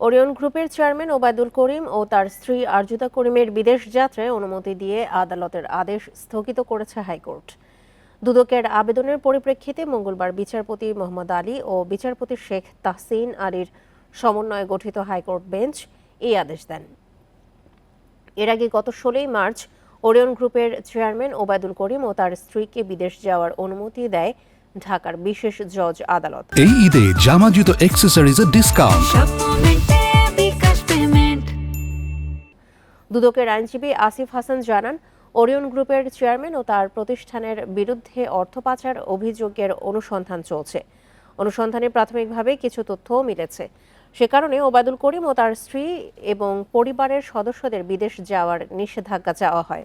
Orion গ্রুপের chairman Obaidul Karim ও তার স্ত্রী আরজুদা করিমের বিদেশ যাত্রায় অনুমতি দিয়ে আদালতের আদেশ স্থগিত করেছে হাইকোর্ট। দুদকের আবেদনের পরিপ্রেক্ষিতে মঙ্গলবার বিচারপতি মোহাম্মদ আলী ও বিচারপতি শেখ তাহসিন আলীর সমন্বয়ে গঠিত হাইকোর্ট বেঞ্চ এই আদেশ দেন। এর আগে গত ষোলোই মার্চ ওরিয়ন গ্রুপের চেয়ারম্যান ওবায়দুল করিম ও তার স্ত্রীকে বিদেশ যাওয়ার অনুমতি দেয় ঢাকার বিশেষ জজ আদালত। এই ঈদে জামা জুতো অ্যাক্সেসরিজের ডিসকাউন্ট দুদকের আইনজীবী আসিফ হাসান জানান ওরিয়ন গ্রুপের চেয়ারম্যান ও তার প্রতিষ্ঠানের বিরুদ্ধে অর্থ পাচার অভিযোগের অনুসন্ধান চলছে। অনুসন্ধানে প্রাথমিকভাবে কিছু তথ্যও মিলেছে। সে কারণে ওবায়দুল করিম ও তার স্ত্রী এবং পরিবারের সদস্যদের বিদেশ যাওয়ার নিষেধাজ্ঞা চাওয়া হয়।